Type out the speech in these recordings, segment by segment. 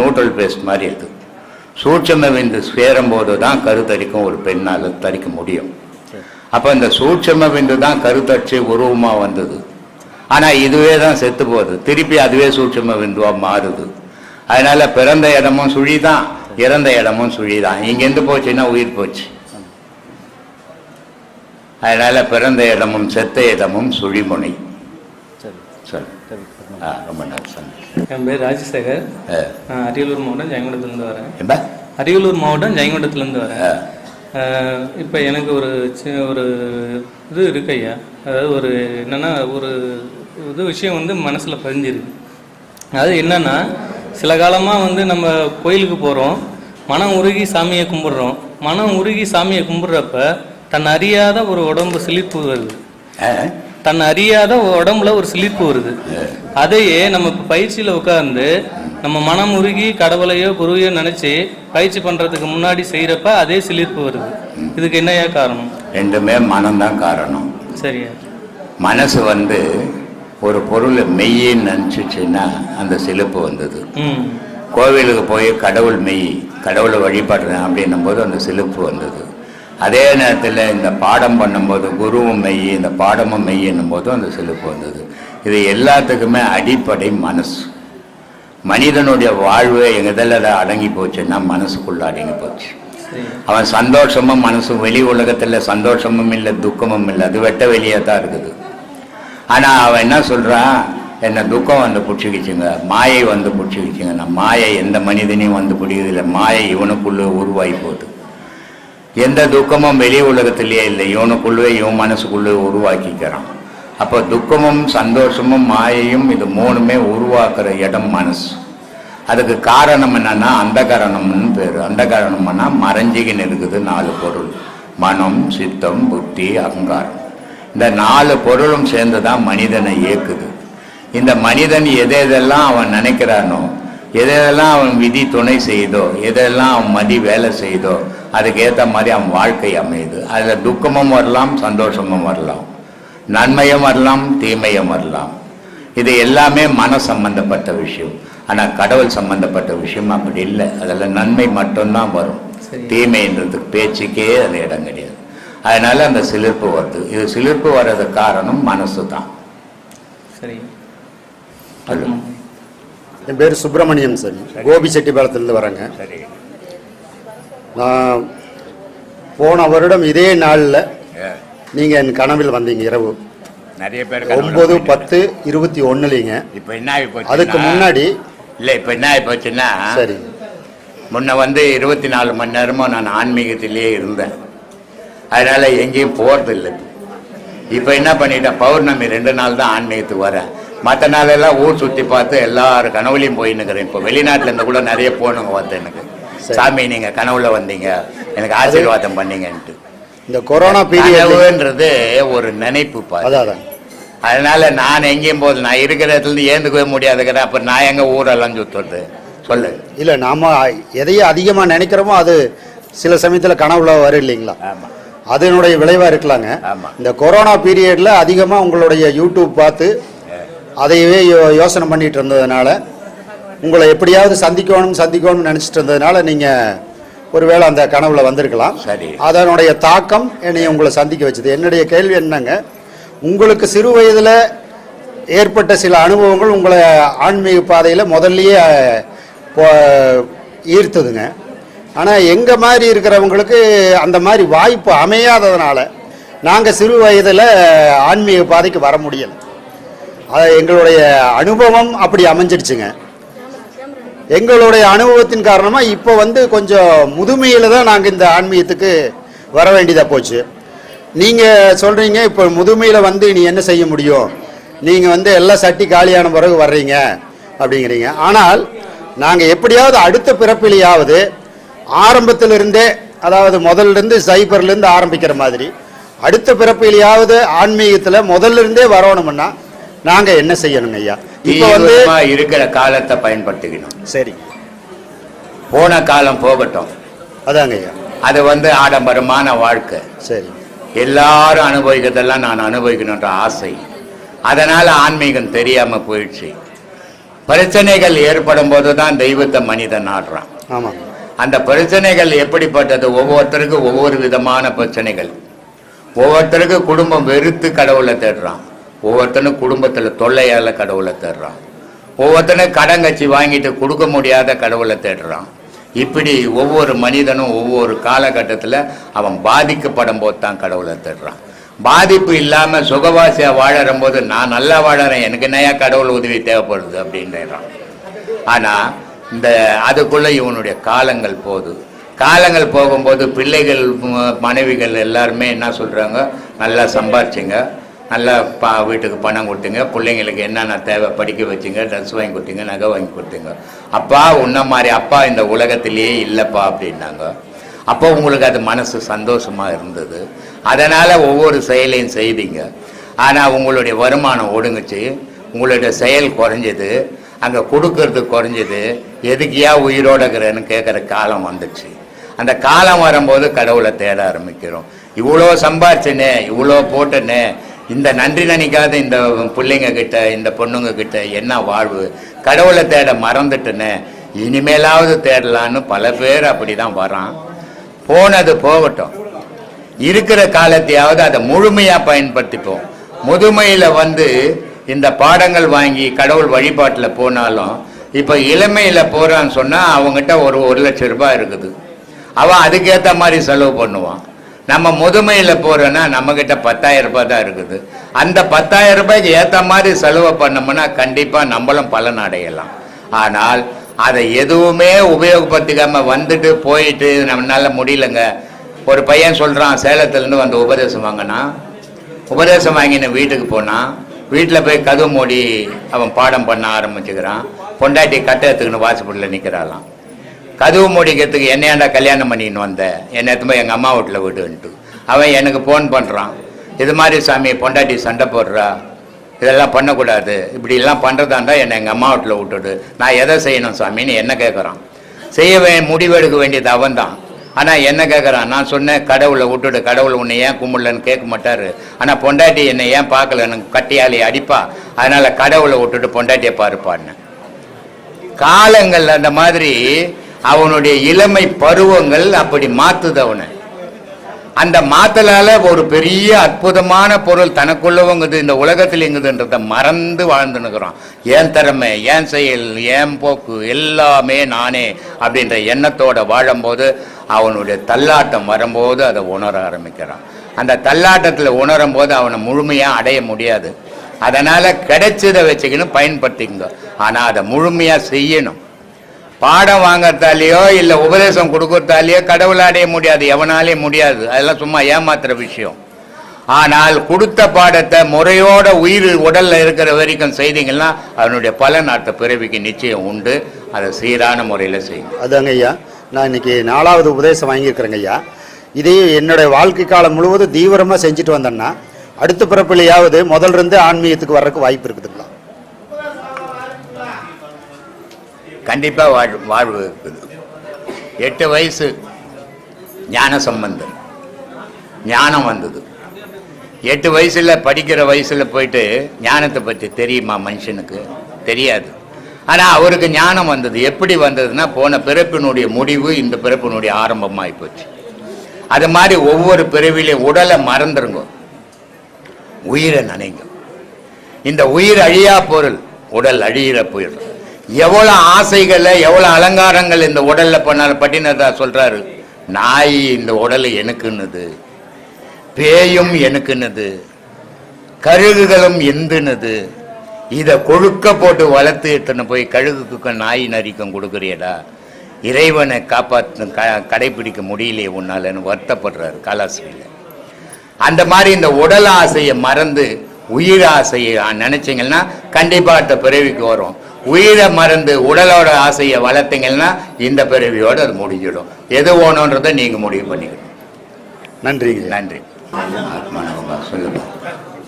Neutral paste மாதிரி அது சூட்சம விந்து சேரும்போது தான் கருத்தரிக்கும் ஒரு பெண்ணால் தரிக்க முடியும். அப்போ இந்த சூட்சம விந்து தான் கருத்தரிச்சு உருவமாக வந்தது. ஆனால் இதுவே தான் செத்து போகுது. திருப்பி அதுவே சூட்சம விந்துவாக மாறுது. அதனால பிறந்த இடமும் சுழி தான் இறந்த இடமும் சுழி தான் இங்கேருந்து போச்சுன்னா உயிர் போச்சு. அதனால பிறந்த இடமும் செத்த இடமும் சுழிமுனை. சரி. சரி. ஆ ரொம்ப சொன்னேன் என் பேர் ராஜசேகர். நான் அரியலூர் மாவட்டம் ஜெயங்கொண்டத்துலேருந்து வரேன். எப்ப அரியலூர் மாவட்டம் ஜெயங்கொண்டத்துலேருந்து வரேன். இப்போ எனக்கு ஒரு சி- ஒரு இது இருக்கு ஐயா. அதாவது ஒரு என்னன்னா ஒரு இது விஷயம் வந்து மனசில் பதிஞ்சிருக்கு. அது என்னன்னா சில காலமாக வந்து நம்ம கோயிலுக்கு போகிறோம் மனம் உருகி சாமியை கும்பிடுறோம். மனம் உருகி சாமியை கும்பிட்றப்ப தன் அறியாத ஒரு உடம்பு சிலிர்ப்பு வருது. ஆ? தன் அறியாத உடம்புல ஒரு சிலிர்ப்பு வருது. அதையே நம்ம பயிற்சியில் உட்கார்ந்து நம்ம மனம் உருகி கடவுளையோ குருவையோ நினைச்சு பயிற்சி பண்றதுக்கு முன்னாடி செய்யறப்ப அதே சிலிர்ப்பு வருது. இதுக்கு என்னையா காரணம்? ரெண்டுமே மனம்தான் காரணம். சரியா? மனசு வந்து ஒரு பொருளை மெய்யின்னு நினச்சிச்சுன்னா அந்த சிலுப்பு வந்தது. கோவிலுக்கு போய் கடவுள் மெய் கடவுளை வழிபடுறேன் அப்படின்னும் போது அந்த சிலுப்பு வந்தது. அதே நேரத்தில் இந்த பாடம் பண்ணும்போது குருவும் மெய் இந்த பாடமும் மெய் என்னும் போதும் அந்த சிலுப்பு வந்தது. இது எல்லாத்துக்குமே அடிப்படை மனசு. மனிதனுடைய வாழ்வு எதில் அடங்கி போச்சுன்னா மனசுக்குள்ள அடங்கி போச்சு. அவன் சந்தோஷமும் மனசும் வெளி உலகத்தில் சந்தோஷமும் இல்லை துக்கமும் இல்லை. அது வெட்ட வெளியே தான் இருக்குது. ஆனால் அவன் என்ன சொல்கிறான் என்ன துக்கம் வந்து பிடிச்சிக்கிச்சுங்க. மாயை வந்து பிடிச்சிக்கிச்சுங்க. நான் மாயை எந்த மனிதனையும் வந்து பிடிக்கிறதில்ல. மாயை இவனுக்குள்ளே உருவாகி போகுது. எந்த துக்கமும் வெளி உலகத்திலேயே இல்லை. இவனுக்குள்ளே இவன் மனசுக்குள்ளே உருவாக்கிக்கிறான். அப்போ துக்கமும் சந்தோஷமும் மாயையும் இது மூணுமே உருவாக்குற இடம் மனசு. அதுக்கு காரணம் என்னன்னா அந்த காரணம்னு பேர். அந்த காரணம்னா மறைஞ்சிக்கின்னு இருக்குது நாலு பொருள். மனம் சித்தம் புத்தி அகங்காரம். இந்த நாலு பொருளும் சேர்ந்து தான் மனிதனை இயக்குது. இந்த மனிதன் எதை எதெல்லாம் அவன் நினைக்கிறானோ எதெல்லாம் அவன் விதி துணை செய்தோ எதெல்லாம் அவன் மதி வேலை செய்தோ அதுக்கு ஏற்ற மாதிரி அவன் வாழ்க்கை அமையுது. அதில் துக்கமும் வரலாம் சந்தோஷமும் வரலாம். நன்மையும் வரலாம் தீமையும் வரலாம். இது எல்லாமே மன சம்பந்தப்பட்ட விஷயம். ஆனால் கடவுள் சம்பந்தப்பட்ட விஷயம் அப்படி இல்லை. அதில் நன்மை மட்டும்தான் வரும். சரி. தீமைன்றதுக்கு பேச்சுக்கே அது இடம் கிடையாது. அதனால அந்த சிலிர்ப்பு வருது. இது சிலிர்ப்பு வர்றதுக்கு காரணம் மனசு தான். சரி. என் பேர் சுப்பிரமணியம் சார். கோபி செட்டிப்பாளத்திலிருந்து வரேங்க. சரி. நான் போன வருடம் இதே நாளில் நீங்கள் என் கனவில் வந்தீங்க இரவு. நிறைய பேர் ஒம்பது பத்து இருபத்தி ஒன்றுலிங்க இப்போ என்ன ஆகி அதுக்கு முன்னாடி இல்லை இப்போ என்ன ஆகி போச்சுன்னா சரி. முன்ன வந்து இருபத்தி நாலு மணி நேரமும் நான் ஆன்மீகத்திலேயே இருந்தேன். அதனால எங்கேயும் போறது இல்லை இப்போ என்ன பண்ணிட்டேன்? பௌர்ணமி ரெண்டு நாள் தான் ஆன்மீகத்துக்கு வரேன். மற்ற நாளெல்லாம் ஊர் சுற்றி பார்த்து எல்லாரும் கனவுலையும் போயின்னுக்கிறேன். இப்போ வெளிநாட்டுல இருந்து கூட நிறைய போனுங்க வந்து எனக்கு. சாமி நீங்கள் கனவுல வந்தீங்க. எனக்கு ஆசீர்வாதம் பண்ணீங்கன்ட்டு. இந்த கொரோனா பீரியட் கனவுன்றது ஒரு நினைப்பு அதான் அதான். அதனால நான் எங்கேயும் போகுது நான் இருக்கிற இடத்துல இருந்து ஏந்துக்கவே முடியாதுக்கிற அப்ப நான் எங்க ஊரெல்லாம் சுத்துறது? சொல்லு. இல்லை நாம் எதையும் அதிகமாக நினைக்கிறோமோ அது சில சமயத்தில் கனவுல வரும் இல்லைங்களா? ஆமா. அதனுடைய விளைவாக இருக்கலாங்க. இந்த கொரோனா பீரியடில் அதிகமாக உங்களுடைய யூடியூப் பார்த்து அதையவே யோசனை பண்ணிட்டு இருந்ததுனால உங்களை எப்படியாவது சந்திக்கணும் சந்திக்கணும்னு நினச்சிட்டு இருந்ததுனால நீங்கள் ஒருவேளை அந்த கனவுல வந்திருக்கலாம். சரி. அதனுடைய தாக்கம் என்னை உங்களை சந்திக்க வச்சது. என்னுடைய கேள்வி என்னங்க? உங்களுக்கு சிறு வயதில் ஏற்பட்ட சில அனுபவங்கள் உங்களை ஆன்மீக பாதையில் முதல்லயே ஈர்த்ததுங்க. ஆனால் எங்கள் மாதிரி இருக்கிறவங்களுக்கு அந்த மாதிரி வாய்ப்பு அமையாததுனால நாங்கள் சிறு வயதில் ஆன்மீக பாதைக்கு வர முடியல. அது எங்களுடைய அனுபவம் அப்படி அமைஞ்சிடுச்சுங்க. எங்களுடைய அனுபவத்தின் காரணமாக இப்போ வந்து கொஞ்சம் முதுமையில் தான் நாங்கள் இந்த ஆன்மீகத்துக்கு வர வேண்டியதாக போச்சு. நீங்கள் சொல்கிறீங்க இப்போ முதுமையில் வந்து நீ என்ன செய்ய முடியும்? நீங்கள் வந்து எல்லாம் சட்டி காலியான பிறகு வர்றீங்க அப்படிங்கிறீங்க. ஆனால் நாங்கள் எப்படியாவது அடுத்த பிறப்பிலையாவது ஆரம்பத்திலிருந்தே அதாவது முதல்ல இருந்து சைபர்லேருந்து ஆரம்பிக்கிற மாதிரி அடுத்த பிறப்பிலையாவது ஆன்மீகத்தில் முதல்ல இருந்தே வரணும்னா நாங்கள் என்ன செய்யணுங்க ஐயா? இப்போ வந்து இருக்கிற காலத்தை பயன்படுத்திக்கணும். சரி. போன காலம் போகட்டும். அதாங்க ஐயா. அது வந்து ஆடம்பரமான வாழ்க்கை. சரி. எல்லாரும் அனுபவிக்கிறதெல்லாம் நான் அனுபவிக்கணுன்ற ஆசை. அதனால ஆன்மீகம் தெரியாம போயிடுச்சு. பிரச்சனைகள் ஏற்படும் போது தான் தெய்வத்தை மனிதன் நாடுறான் ஆமாம் அந்த பிரச்சனைகள் எப்படிப்பட்டது? ஒவ்வொருத்தருக்கும் ஒவ்வொரு விதமான பிரச்சனைகள். ஒவ்வொருத்தருக்கு குடும்பம் வெறுத்து கடவுளை தேடுறான். ஒவ்வொருத்தனும் குடும்பத்தில் தொல்லையால் கடவுளை தேடுறான். ஒவ்வொருத்தனும் கடன் கட்சி வாங்கிட்டு கொடுக்க முடியாத கடவுளை தேடுறான். இப்படி ஒவ்வொரு மனிதனும் ஒவ்வொரு காலகட்டத்தில் அவன் பாதிக்கப்படும் போது தான் கடவுளை தேடுறான். பாதிப்பு இல்லாமல் சுகவாசியாக வாழறும் போது நான் நல்லா வாழறேன் எனக்கு என்னையா கடவுள் உதவி தேவைப்படுது? அப்படின்றான் ஆனால் இந்த அதுக்குள்ளே இவனுடைய காலங்கள் போகுது. காலங்கள் போகும்போது பிள்ளைகள் மனைவிகள் எல்லாருமே என்ன சொல்கிறாங்க நல்லா சம்பாரிச்சிங்க. நல்லா பா வீட்டுக்கு பணம் கொடுத்துங்க பிள்ளைங்களுக்கு என்னென்ன தேவை படிக்க வச்சிங்க ட்ரெஸ் வாங்கி கொடுத்துங்க நகை வாங்கி கொடுத்தீங்க. அப்பா உன்ன மாதிரி அப்பா இந்த உலகத்திலேயே இல்லைப்பா அப்படின்னாங்க. அப்போ உங்களுக்கு அது மனசு சந்தோஷமாக இருந்தது. அதனால் ஒவ்வொரு செயலையும் செய்தீங்க. ஆனால் உங்களுடைய வருமானம் ஒடுங்குச்சு. உங்களுடைய செயல் குறைஞ்சது. அங்கே கொடுக்கறது குறைஞ்சது. எதுக்கியா உயிரோட இருக்கிறேன்னு கேட்குற காலம் வந்துச்சு. அந்த காலம் வரும்போது கடவுளை தேட ஆரம்பிக்கிறோம். இவ்வளோ சம்பாரிச்சனே இவ்வளோ போட்டனே இந்த நன்றி நினைக்காத இந்த பிள்ளைங்க கிட்ட இந்த பொண்ணுங்க கிட்ட என்ன வாழ்வு? கடவுளை தேட மறந்துட்டுன்னு இனிமேலாவது தேடலான்னு பல பேர் அப்படி தான் வரான். போனது போகட்டும். இருக்கிற காலத்தையாவது அதை முழுமையாக பயன்படுத்திப்போம். முதுமையில் வந்து இந்த பாடங்கள் வாங்கி கடவுள் வழிபாட்டில் போனாலும் இப்போ இளமையில் போகிறான்னு சொன்னால் அவங்ககிட்ட ஒரு ஒரு லட்சம் ரூபாய் இருக்குது. அவன் அதுக்கேற்ற மாதிரி செலவு பண்ணுவான். நம்ம முதுமையில் போகிறோன்னா நம்மக்கிட்ட பத்தாயிரம் ரூபாய் தான் இருக்குது. அந்த பத்தாயிரம் ரூபாய்க்கு ஏற்ற மாதிரி செலவு பண்ணோம்னா கண்டிப்பாக நம்மளும் பலன் அடையலாம். ஆனால் அதை எதுவுமே உபயோகப்படுத்திக்காமல் வந்துட்டு போயிட்டு நம்மளால முடியலங்க. ஒரு பையன் சொல்கிறான் சேலத்துலேருந்து வந்து உபதேசம் வாங்கினா உபதேசம் வாங்கின வீட்டுக்கு போனான் வீட்டில் போய் கதவு மூடி அவன் பாடம் பண்ண ஆரம்பிச்சுக்கிறான். பொண்டாட்டி கட்டை எடுத்துக்கின்னு வாசப்படியில் நிற்கிறாளாம் கதவு மூடிக்கிறதுக்கு என்னையாண்டா கல்யாணம் பண்ணின்னு வந்தேன் என்னை எடுத்து எங்கள் அம்மா வீட்டில் விடுன்ட்டு. அவன் எனக்கு ஃபோன் பண்ணுறான் இது மாதிரி சாமி பொண்டாட்டி சண்டை போடுறா? இதெல்லாம் பண்ணக்கூடாது. இப்படிலாம் பண்ணுறதாண்டா என்னை எங்கள் அம்மா வீட்டில் விட்டுடு. நான் எதை செய்யணும் சாமின்னு என்ன கேட்குறான் செய்ய வே முடிவெடுக்க வேண்டியது அவன் தான் ஆனால் என்ன கேட்குறான் நான் சொன்னேன் கடவுளை விட்டுடு கடவுள் உன்னை ஏன் கும்பிடலன்னு கேட்க மாட்டார். ஆனால் பொண்டாட்டி என்னை ஏன் பார்க்கலன்னு கட்டியாளி அடிப்பா. அதனால் கடவுளை விட்டுட்டு பொண்டாட்டியை பாருப்பான்னு. காலங்கள் அந்த மாதிரி அவனுடைய இளமை பருவங்கள் அப்படி மாத்துது அவனை. அந்த மாத்தலால ஒரு பெரிய அற்புதமான பொருள் தனக்குள்ளவங்குது இந்த உலகத்தில் எங்குதுன்றத மறந்து வாழ்ந்துனுக்குறான் ஏன் திறமை ஏன் செயல் ஏன் போக்கு எல்லாமே நானே அப்படின்ற எண்ணத்தோட வாழும்போது அவனுடைய தள்ளாட்டம் வரும்போது அதை உணர ஆரம்பிக்கிறான். அந்த தள்ளாட்டத்தில் உணரும் போது அவனை முழுமையாக அடைய முடியாது. அதனால கிடைச்சதை வச்சுக்கின்னு பயன்படுத்திக்கங்க. ஆனால் அதை முழுமையாக செய்யணும். பாடம் வாங்கத்தாலேயோ இல்லை உபதேசம் கொடுக்கறதாலேயோ கடவுளை அடைய முடியாது எவனாலே முடியாது. அதெல்லாம் சும்மா ஏமாத்துற விஷயம். ஆனால் கொடுத்த பாடத்தை முறையோட உயிர் உடலில் இருக்கிற வரைக்கும் செய்தீங்கன்னா அதனுடைய பலன் அடுத்த பிறவிக்கு நிச்சயம் உண்டு. அதை சீரான முறையில் செய்யும் அதுங்க ஐயா நான் இன்னைக்கு நாலாவது உபதேசம் வாங்கியிருக்கிறேங்க ஐயா. இதே என்னுடைய வாழ்க்கை காலம் முழுவதும் தீவிரமாக செஞ்சுட்டு வந்தேன்னா அடுத்த பிறப்பிலையாவது முதல்ல இருந்து ஆன்மீகத்துக்கு வர்றதுக்கு வாய்ப்பு இருக்குது கண்டிப்பாக வாழ் வாழ்வு இருக்குது. எட்டு வயசு ஞான சம்பந்தம் ஞானம் வந்தது. எட்டு வயசில் படிக்கிற வயசில் போயிட்டு ஞானத்தை பற்றி தெரியுமா மனுஷனுக்கு? தெரியாது. ஆனால் அவருக்கு ஞானம் வந்தது. எப்படி வந்ததுன்னா போன பிறப்பினுடைய முடிவு இந்த பிறப்பினுடைய ஆரம்பமாகி போச்சு. அது மாதிரி ஒவ்வொரு பிறவிலையும் உடலை மறந்துருங்க. உயிரை நினைங்க. இந்த உயிர் அழியா பொருள் உடல் அழியிற பொருள் எவ்வளவு ஆசைகளை எவ்வளவு அலங்காரங்கள் இந்த உடல்ல பண்ணாலும் பட்டினதா சொல்றாரு. நாய் இந்த உடல் எனக்குன்னுது பேயும் எனக்குன்னுது கழுகுகளும் எந்துனுது. இதை கொழுக்க போட்டு வளர்த்து எடுத்துன்னு போய் கழுகுக்கு நாய் நரிக்கம் கொடுக்குறியடா. இறைவனை காப்பாற்று க கடைபிடிக்க முடியலையே உன்னாலன்னு வருத்தப்படுறாரு கலாசிரியில் அந்த மாதிரி இந்த உடல் ஆசையை மறந்து உயிர் ஆசையை நினச்சிங்கன்னா கண்டிப்பாக அடுத்த பிறவிக்கு வரும். உயிரை மறந்து உடலோட ஆசையை வளர்த்தீங்கன்னா இந்த பிறவியோட அது முடிஞ்சிடும். எது வேணுன்றதை நீங்க முடிவு பண்ணிக்கணும். நன்றிங்க ஐயா. நன்றி. ஆத்மானவமா சொல்லுங்க.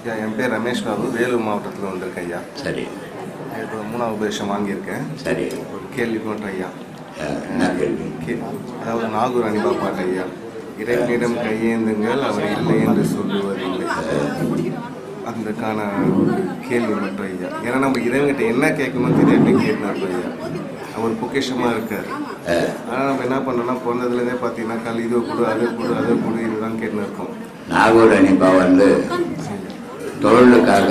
ஐயா என் பேர் ரமேஷ் பாபு வேலூர் மாவட்டத்தில் வந்திருக்கேன் ஐயா. சரி. இப்போ மூணாவது உபதேசம் வாங்கியிருக்கேன். சரி. ஒரு கேள்வி பண்ணுறேன் ஐயா. அதாவது நாகூர் அனிபா பாட்டு ஐயா. இறைவனிடம் கையேந்துங்கள் அவர் இல்லை என்று சொல்லுவதில்லை. அதுக்கான கேள்வி மட்டும் ஐயா. ஏன்னா நம்ம இறைவன்கிட்ட என்ன கேட்கணும் தெரியாம கேட்கணும் ஐயா. அவர் பொக்கேஷமாக இருக்கார். ஆனால் நம்ம என்ன பண்ணோம்னா பிறந்ததுலேருந்தே பார்த்தீங்கன்னா கல் இதை கொடு அதை கொடு அதை கொடு இதுதான் கேட்டுன்னு இருக்கோம். நாகூர் அனிப்பா வந்து தொழிலுக்காக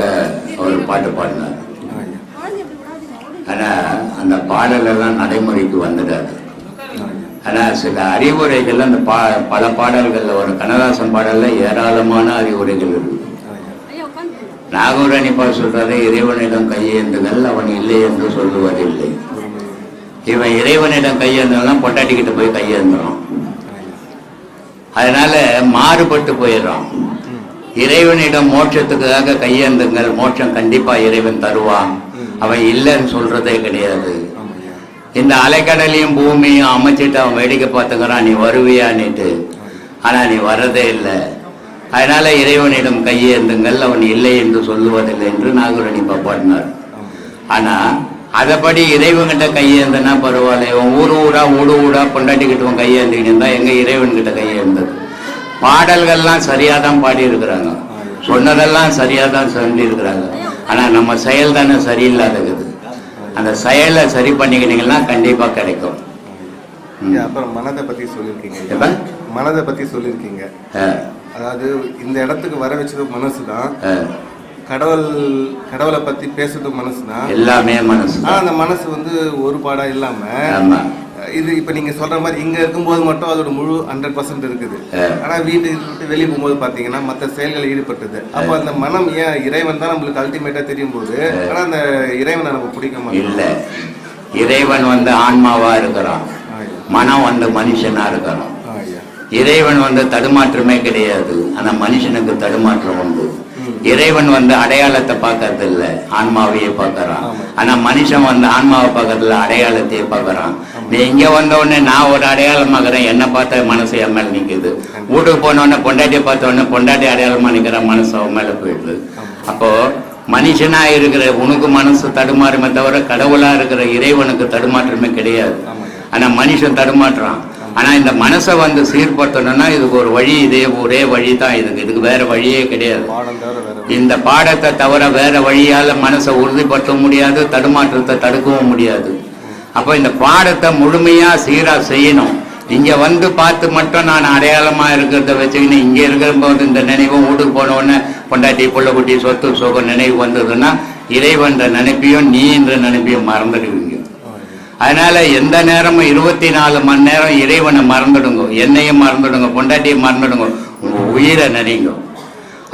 அவர் பாட்டு பாடினார். ஐயா ஆனால் அந்த பாடலெல்லாம் நடைமுறைக்கு வந்துடாது ஆனால் சில அறிவுரைகள் அந்த பா பல பாடல்களில் ஒரு கண்ணதாசன் பாடலில் ஏராளமான அறிவுரைகள் இருக்குது நாகூர் பா சொல்றாரு இறைவனிடம் கையேந்துங்கள் அவன் இல்லை என்று சொல்லுவதில்லை. இவன் இறைவனிடம் கையேந்தலாம் பொட்டாட்டிக்கிட்ட போய் கையேந்துடும் அதனால மாறுபட்டு போயிடுறான். இறைவனிடம் மோட்சத்துக்காக கையேந்துங்கள் மோட்சம் கண்டிப்பா இறைவன் தருவான். அவன் இல்லைன்னு சொல்றதே கிடையாது. இந்த அலைக்கடலையும் பூமியும் அமைச்சிட்டு அவன் வேடிக்கை பார்த்துக்கிறான் நீ வருவியான்னுட்டு. ஆனா நீ வர்றதே இல்லை. அதனால இறைவனிடம் கையேந்துங்கள் அவன் இல்லை என்று சொல்லுவதில்லை என்று நாகூரணிப்பா பாடினார் ஆனா அதபடி இறைவன்கிட்ட கையேந்தனா பரவாயில்ல. இவன் ஊர் ஊரா ஊடு ஊடா பொண்டாட்டிக்கிட்டு இவன் கையேந்திக்கிட்டு இருந்தா எங்க இறைவன்கிட்ட கையேந்தது? பாடல்கள்லாம் சரியா தான் பாடி இருக்கிறாங்க சொன்னதெல்லாம் சரியா தான் சொல்லி இருக்கிறாங்க ஆனா நம்ம செயல் தானே சரியில்லாதது அந்த செயலை சரி பண்ணிக்கிட்டீங்கன்னா கண்டிப்பா கிடைக்கும். அப்புறம் மனதை பத்தி சொல்லியிருக்கீங்க? மனதை பத்தி சொல்லியிருக்கீங்க. அதாவது இந்த இடத்துக்கு வர வச்சது மனசு தான் கடவுள் கடவுளை பத்தி பேசுறது மனசு தான் எல்லாமே மனசு அந்த மனசு வந்து ஒரு பாடா இல்லாம இது இப்ப நீங்க சொல்ற மாதிரி இங்க இருக்கும்போது மட்டும் அதோட முழு ஹண்ட்ரட் பர்சன்ட் இருக்குது. ஆனா வீட்டு விட்டு வெளியே போகும்போது பாத்தீங்கன்னா மத்த செயல்கள் ஈடுபட்டது. அப்ப அந்த மனம் ஏன் இறைவன் தான் நம்மளுக்கு அல்டிமேட்டா தெரியும் போது ஆனா அந்த இறைவனை நம்ம பிடிக்க மாட்டோம். இல்ல. இறைவன் வந்து ஆன்மாவா இருக்கிறான். மனம் வந்து மனுஷனா இருக்கிறான். இறைவன் வந்து தடுமாற்றமே கிடையாது. ஆனா மனுஷனுக்கு தடுமாற்றம் உண்டு. இறைவன் வந்து அடையாளத்தை பார்க்கறது இல்ல ஆன்மாவையே பார்க்கறான். ஆனா மனுஷன் வந்து ஆன்மாவை பார்க்கறதுல அடையாளத்தையே பார்க்கறான். நீ இங்க வந்த உடனே நான் ஒரு அடையாளமாகறேன். என்ன பார்த்த மனசு என் மேல நிக்குது. வீட்டுக்கு போன உடனே பொண்டாட்டியை பார்த்த உடனே பொண்டாட்டி அடையாளமா நிக்கிற மனசு அவன் மேல போயிடுது. அப்போ மனுஷனா இருக்கிற உனக்கு மனசு தடுமாறுமே தவிர கடவுளா இருக்கிற இறைவனுக்கு தடுமாற்றமே கிடையாது. ஆனா மனுஷன் தடுமாற்றான். ஆனா இந்த மனசை வந்து சீர்படுத்தணும்னா இதுக்கு ஒரு வழி இதே ஒரே வழி தான் இதுக்கு இதுக்கு வேற வழியே கிடையாது. இந்த பாடத்தை தவிர வேற வழியால மனசை உறுதிப்படுத்த முடியாது தடுமாற்றத்தை தடுக்கவும் முடியாது. அப்போ இந்த பாடத்தை முழுமையா சீரா செய்யணும். இங்க வந்து பார்த்து மட்டும் நான் அடையாளமா இருக்கிறத வச்சுக்கின்னு இங்க இருக்கிறபோது இந்த நினைவும் வீட்டுக்கு போன உடனே பொண்டாட்டி புள்ளக்குட்டி சொத்து சோகம் நினைவு வந்ததுன்னா இறைவன்ற நினைப்பையும் நீ என்ற நினைப்பையும் மறந்துடுவீங்க அதனால எந்த நேரமும் இருபத்தி நாலு மணி நேரம் இறைவனை மறந்துடுங்க என்னையும் மறந்துடுங்க பொண்டாட்டியை மறந்துடுங்க உங்க உயிரை நினைங்க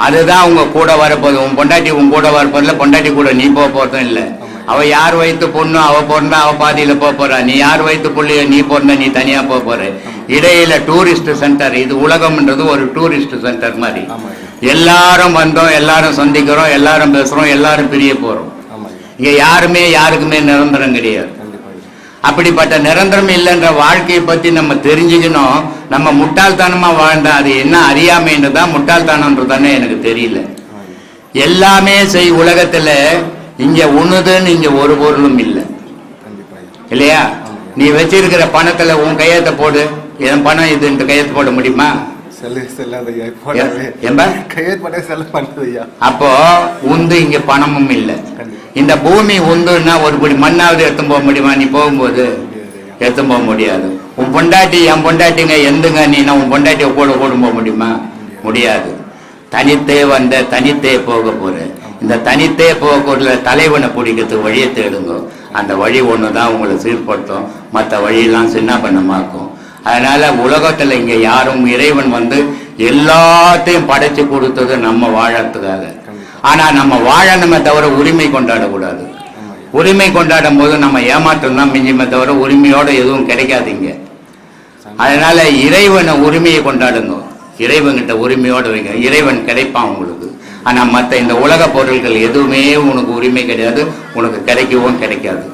அதுதான் உங்க கூட வரப்போகுது உன் பொண்டாட்டி உன் கூட வரப்போதில்ல பொண்டாட்டி கூட நீ போக போறதும் இல்லை அவ யார் வயித்து பொண்ணு அவ பிறந்தா அவ பாதியில போக போறா நீ யார் வயித்து புள்ளையோ நீ பிறந்தா நீ தனியா போக போற இடையில டூரிஸ்ட் சென்டர் இது உலகம்ன்றது ஒரு டூரிஸ்ட் சென்டர் மாதிரி. எல்லாரும் வந்தோம் எல்லாரும் சந்திக்கிறோம் எல்லாரும் பேசுறோம் எல்லாரும் பிரிய போறோம். இங்க யாருமே யாருக்குமே நிரந்தரம் கிடையாது. அப்படிப்பட்ட நிரந்தரம் இல்லைன்ற வாழ்க்கையை பத்தி நம்ம தெரிஞ்சுக்கணும். நம்ம முட்டாள்தனமா வாழ்ந்தா அது என்ன அறியாமைன்னு தான் முட்டாள்தனம்ன்றதானே எனக்கு தெரியல. எல்லாமே செய் உலகத்துல இங்க ஒண்ணுதுன்னு இங்க ஒரு பொருளும் இல்லை. இல்லையா? நீ வச்சிருக்கிற பணத்துல உன் கையெழுத்த போடு. என் பணம் இதுன்ட்டு கையெழுத்து போட முடியுமா? அப்போ உந்து இங்க பணமும் இல்லை. இந்த பூமி உந்துன்னா ஒரு படி மண்ணாவது எடுத்து போக முடியுமா? நீ போகும்போது எடுத்து போக முடியாது. உன் பொண்டாட்டி என் பொண்டாட்டிங்க எந்துங்க நீனா உன் பொண்டாட்டியை கூட கூட போக முடியுமா? முடியாது. தனித்தே வந்த தனித்தே போக போற. இந்த தனித்தே போகக்குள்ள தலைவனை பிடிக்கிறதுக்கு வழியை தேடுங்க. அந்த வழி ஒன்று தான் உங்களை சீர்படுத்தும். மற்ற வழியெல்லாம் சின்ன பண்ணமாக்கும். அதனால உலகத்தில் இங்கே யாரும் இறைவன் வந்து எல்லாத்தையும் படைச்சு கொடுத்தது நம்ம வாழறதுக்காக. ஆனால் நம்ம வாழணுமே தவிர உரிமை கொண்டாடக்கூடாது. உரிமை கொண்டாடும் போது நம்ம ஏமாற்றம் தான் மிஞ்சுமே தவிர உரிமையோடு எதுவும் கிடைக்காதீங்க. அதனால இறைவனை உரிமையை கொண்டாடுங்க. இறைவன்கிட்ட உரிமையோடு வைங்க. இறைவன் கிடைப்பான் உங்களுக்கு. ஆனால் மற்ற இந்த உலக பொருட்கள் எதுவுமே உனக்கு உரிமை கிடையாது உனக்கு கிடைக்கவும் கிடைக்காது.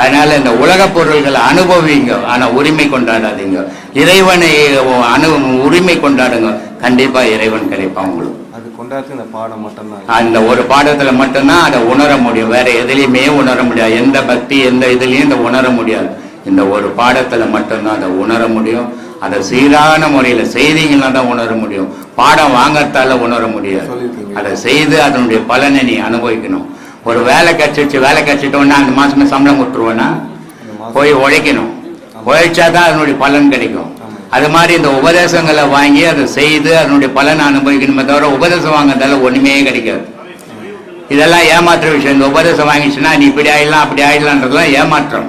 அதனால இந்த உலக பொருள்களை அனுபவிங்க. ஆனால் உரிமை கொண்டாடாதீங்க. இறைவனை அனு உரிமை கொண்டாடுங்க. கண்டிப்பாக இறைவன் கிடைப்பான் உங்களுக்கு. கொண்டாடுறது இந்த பாடம் மட்டும்தான் அந்த ஒரு பாடத்துல மட்டும்தான் அதை உணர முடியும். வேற எதுலையுமே உணர முடியாது. எந்த பக்தி எந்த இதுலயும் இந்த உணர முடியாது. இந்த ஒரு பாடத்துல மட்டும்தான் அதை உணர முடியும். அதை சீரான முறையில செய்தீங்கன்னா தான் உணர முடியும். பாடம் வாங்கறதால உணர முடியாது. அதை செய்து அதனுடைய பலனை நீ அனுபவிக்கணும். ஒரு வேலை கிடைச்சிச்சு வேலை கிடைச்சிட்டோன்னா அந்த மாசமே சம்பளம் கொடுத்துருவோன்னா போய் உழைக்கணும். உழைச்சா தான் அதனுடைய பலன் கிடைக்கும். அது மாதிரி இந்த உபதேசங்களை வாங்கி அதை செய்து அதனுடைய பலனை அனுபவிக்கணுமே தவிர உபதேசம் வாங்குறதால ஒண்ணுமே கிடைக்காது. இதெல்லாம் ஏமாற்ற விஷயம். இந்த உபதேசம் வாங்கிச்சுன்னா நீ இப்படி ஆயிடலாம் அப்படி ஆயிடலான்றதுலாம் ஏமாற்றம்.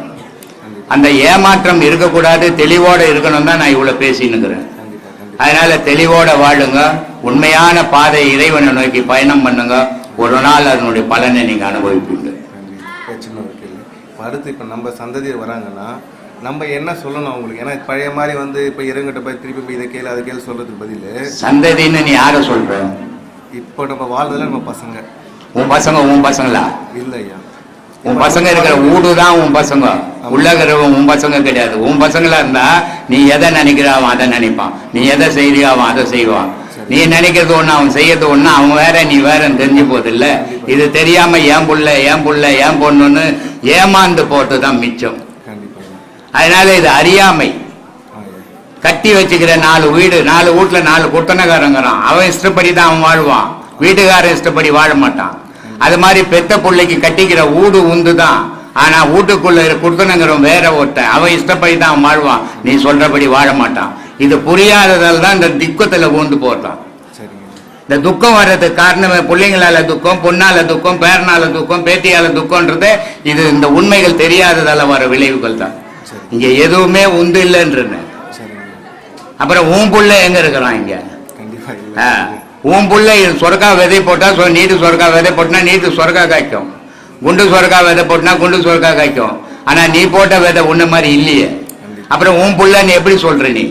அந்த ஏமாற்றம் இருக்கக்கூடாது தெளிவோட இருக்கணும் தான் நான் இவ்வளவு பேசினுக்கிறேன் அதனால தெளிவோட வாழுங்க. உண்மையான பாதை இறைவனை நோக்கி பயணம் பண்ணுங்க. ஒரு நாள் அதனுடைய பலனை நீங்க அனுபவிப்பீங்க. அடுத்து இப்போ நம்ம சந்ததியர் வராங்கன்னா நம்ம என்ன சொல்லணும் அவங்களுக்கு? ஏன்னா பழைய மாதிரி வந்து இப்போ இறங்கிட்ட போய் திருப்பி போய் இதை கேளு அதை கேளு சொல்றதுக்கு பதில் சந்ததின்னு நீ யாரை சொல்ற? இப்போ நம்ம வாழ்றதுல நம்ம பசங்க. உன் பசங்க உன் பசங்களா? இல்லை ஐயா உன் பசங்க இருக்கிற ஊடு தான் உன் பசங்க. உள்ள இருக்கிறவன் உன் பசங்க கிடையாது. உன் பசங்களா இருந்தா நீ எதை நினைக்கிற அவன் அதை நினைப்பான். நீ எதை செய்யறியோ அவன் அதை செய்வான். நீ நினைக்கிறது ஒண்ணு அவன் செய்யறது ஒண்ணு அவன் வேற நீ வேறன்னு தெரிஞ்சு போகுது இல்ல இது தெரியாம ஏன் புள்ள ஏன் புள்ள ஏன் பொண்ணுன்னு ஏமாந்து போட்டு தான் மிச்சம். அதனால இது அறியாமை. கட்டி வச்சுக்கிற நாலு வீடு நாலு வீட்டுல நாலு குட்டனக்காரங்கிறான் அவன் இஷ்டப்படி தான் அவன் வாழ்வான். வீட்டுக்காரன் இஷ்டப்படி வாழ மாட்டான். அது மாதிரி பெத்த பிள்ளைக்கு கட்டிக்கிற ஊடு உந்து தான். ஆனா வீட்டுக்குள்ள குடுத்தனங்கிறவன் வேற ஒருத்தன். அவன் இஷ்டப்படி தான் அவன் வாழ்வான். நீ சொல்றபடி வாழ மாட்டான். இது புரியாததால் தான் இந்த துக்கத்துல ஊந்து போட்டான் இந்த துக்கம் வர்றதுக்கு காரணமே பிள்ளைங்களால துக்கம் பொண்ணால துக்கம் பேரனால துக்கம் பேத்தியால துக்கம்ன்றது இது இந்த உண்மைகள் தெரியாததால வர விளைவுகள் தான். இங்க எதுவுமே உண்டு இல்லைன்றேன் அப்புறம் உன் புள்ள எங்க இருக்கிறான் இங்க? ஆ, உன் புள்ள சொர்க்கா விதை போட்டா சொ- நீட்டு சொர்க்கா விதை போட்டுனா நீட்டு சொர்க்கா காய்க்கும். குண்டு சொர்க்கா விதை போட்டுனா குண்டு சொர்க்கா காய்க்கும். ஆனா நீ போட்ட விதை உன்ன மாதிரி இல்லையே. அப்புறம் உன் நீ எப்படி சொல்ற நீ?